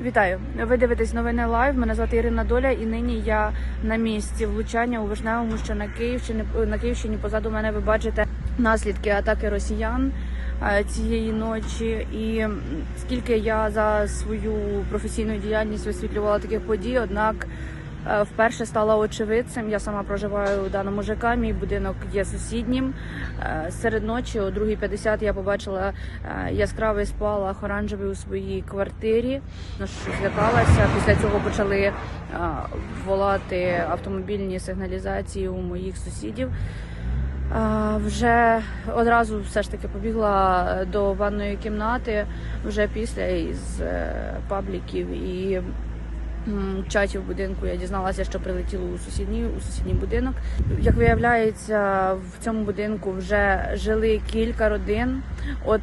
Вітаю! Ви дивитесь новини лайв. Мене звати Ірина Доля, і нині я на місці влучання у Вишневому, що на Київщині. На Київщині позаду мене ви бачите наслідки атаки росіян е, цієї ночі. І скільки я за свою професійну діяльність висвітлювала таких подій, однак вперше стала очевидцем. Я сама проживаю у даному ЖК, Мій будинок є сусіднім. Е, Серед ночі о 2.50 я побачила е, яскравий спалах оранжевий у своїй квартирі. Ну, злякалася. Після цього почали е, волати автомобільні сигналізації у моїх сусідів. Е, Вже одразу все ж таки побігла е, до ванної кімнати вже після із е, пабліків і м, чатів будинку я дізналася, що прилетіло у сусідній у сусідній будинок. Як виявляється, в цьому будинку вже жили кілька родин. От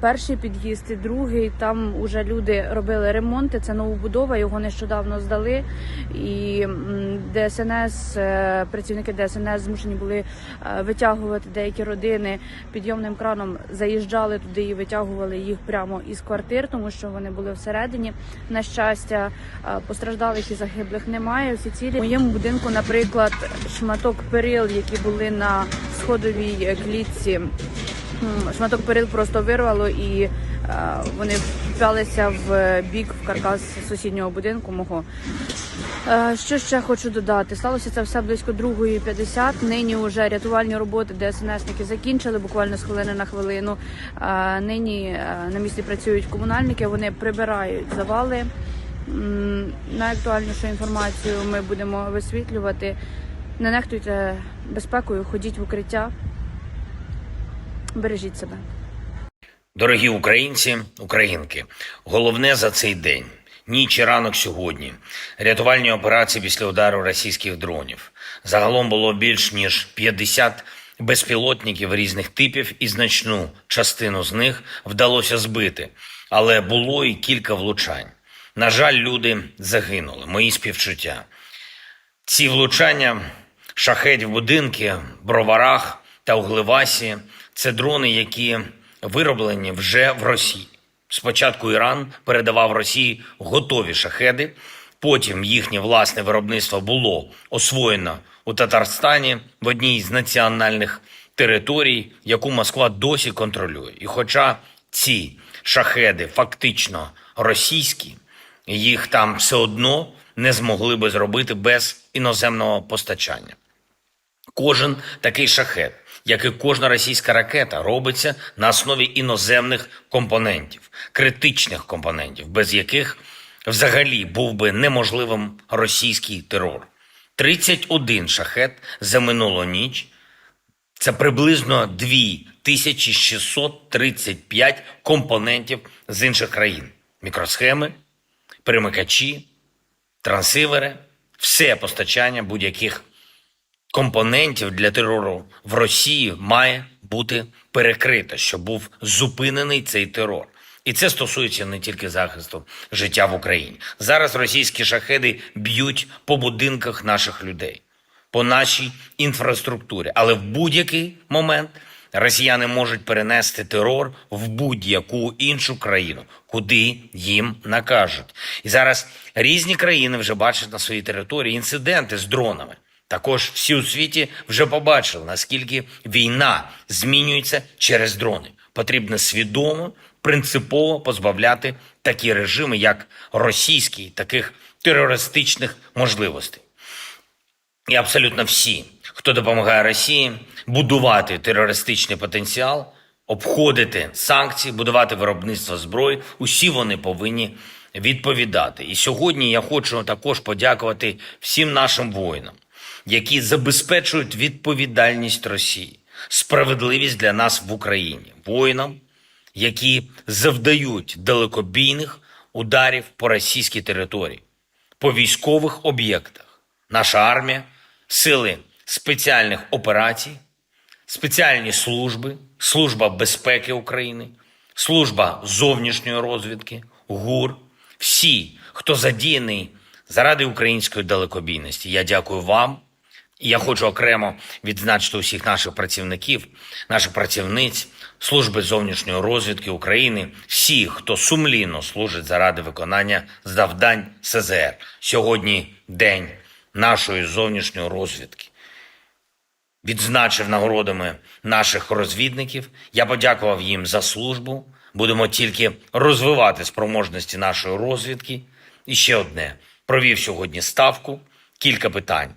перший під'їзд і другий там уже люди робили ремонти. Це новобудова, його нещодавно здали. І ДСНС, е, працівники ДСНС змушені були е, витягувати деякі родини підйомним краном. Заїжджали туди і витягували їх прямо із квартир, тому що вони були всередині. На щастя, е, постраждалих і загиблих немає. Всі цілі в моєму будинку, наприклад, шматок перил, які були на сходовій клітці. Шматок перил просто вирвало і е, вони вп'ялися в бік в каркас сусіднього будинку мого. Е, Що ще хочу додати? Сталося це все близько 2.50. Нині вже рятувальні роботи ДСНСники закінчили буквально з хвилини на хвилину. Е, Нині на місці працюють комунальники, вони прибирають завали. Найактуальнішу інформацію ми будемо висвітлювати. Не нехтуйте безпекою, ходіть в укриття, бережіть себе. Дорогі українці, українки, головне за цей день. Ніч і ранок сьогодні. Рятувальні операції після удару російських дронів. Загалом було більш ніж 50 безпілотників різних типів, і значну частину з них вдалося збити. Але було і кілька влучань. На жаль, люди загинули. Мої співчуття. Ці влучання шахедів будинки, броварах та Углевасі це дрони, які вироблені вже в Росії. Спочатку Іран передавав Росії готові шахеди, потім їхнє власне виробництво було освоєно у Татарстані в одній з національних територій, яку Москва досі контролює. І хоча ці шахеди фактично російські, їх там все одно не змогли би зробити без іноземного постачання. Кожен такий шахет, як і кожна російська ракета, робиться на основі іноземних компонентів, критичних компонентів, без яких взагалі був би неможливим російський терор. 31 шахет за минулу ніч це приблизно 2635 компонентів з інших країн: мікросхеми, перемикачі, трансивери, все постачання будь-яких компонентів для терору в Росії має бути перекрито, щоб був зупинений цей терор. І це стосується не тільки захисту життя в Україні. Зараз російські шахеди б'ють по будинках наших людей, по нашій інфраструктурі. Але в будь-який момент росіяни можуть перенести терор в будь-яку іншу країну, куди їм накажуть. І зараз різні країни вже бачать на своїй території інциденти з дронами. Також всі у світі вже побачили, наскільки війна змінюється через дрони. Потрібно свідомо, принципово позбавляти такі режими, як російський, таких терористичних можливостей. І абсолютно всі, хто допомагає Росії будувати терористичний потенціал, обходити санкції, будувати виробництво зброї, усі вони повинні відповідати. І сьогодні я хочу також подякувати всім нашим воїнам, які забезпечують відповідальність Росії, справедливість для нас в Україні, воїнам, які завдають далекобійних ударів по російській території, по військових об'єктах. Наша армія, сили спеціальних операцій, спеціальні служби, служба безпеки України, служба зовнішньої розвідки, ГУР, всі, хто задіяний заради української далекобійності. Я дякую вам. Я хочу окремо відзначити усіх наших працівників, наших працівниць, служби зовнішньої розвідки України, всіх, хто сумлінно служить заради виконання завдань СЗР. Сьогодні день нашої зовнішньої розвідки. Відзначив нагородами наших розвідників. Я подякував їм за службу. Будемо тільки розвивати спроможності нашої розвідки. І ще одне: провів сьогодні ставку, кілька питань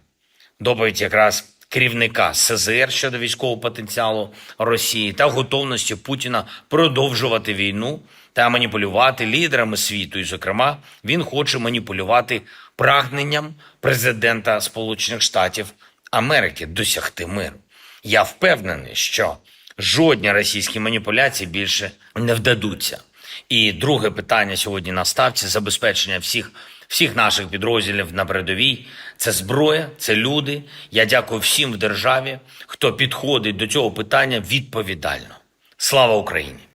доповідь якраз керівника СЗР щодо військового потенціалу Росії та готовності Путіна продовжувати війну та маніпулювати лідерами світу. І, зокрема, він хоче маніпулювати прагненням президента Сполучених Штатів Америки досягти миру. Я впевнений, що жодні російські маніпуляції більше не вдадуться. І друге питання сьогодні на ставці забезпечення всіх, всіх наших підрозділів на передовій. Це зброя, це люди. Я дякую всім в державі, хто підходить до цього питання відповідально. Слава Україні!